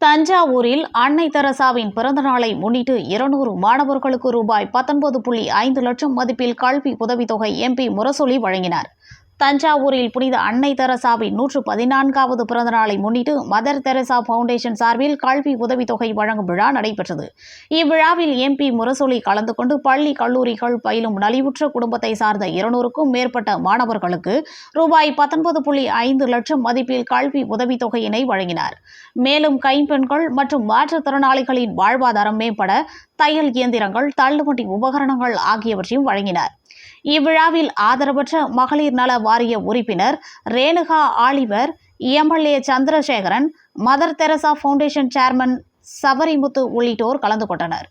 தஞ்சாவூரில் அன்னை தெரசாவின் பிறந்த நாளை முன்னிட்டு இருநூறு மாணவர்களுக்கு ரூபாய் பத்தொன்பது புள்ளி ஐந்து லட்சம் மதிப்பில் கல்வி உதவித்தொகை எம்பி முரசொலி வழங்கினார். தஞ்சாவூரில் புனித அன்னை தெரசாவின் நூற்று பதினான்காவது பிறந்த நாளை முன்னிட்டு மதர் தெரசா ஃபவுண்டேஷன் சார்பில் கல்வி உதவித்தொகை வழங்கும் விழா நடைபெற்றது. இவ்விழாவில் எம்பி முரசொலி கலந்து கொண்டு பள்ளி கல்லூரிகள் பயிலும் நலிவுற்ற குடும்பத்தை சார்ந்த இருநூறுக்கும் மேற்பட்ட மாணவர்களுக்கு ரூபாய் பத்தொன்பது புள்ளி ஐந்து லட்சம் மதிப்பில் கல்வி உதவித்தொகையினை வழங்கினார். மேலும் கைம்பெண்கள் மற்றும் மாற்றுத்திறனாளிகளின் வாழ்வாதாரம் மேம்பட தையல் இயந்திரங்கள் தள்ளுவண்டி உபகரணங்கள் ஆகியவற்றையும் வழங்கினார். இவ்விழாவில் ஆதரவற்ற மகளிர் நல வாரிய உறுப்பினர் Renuka Oliver MLA Chandrasekaran Mother Teresa foundation chairman Sabarimuthu உள்ளிட்டோர் கலந்து கொண்டனர்.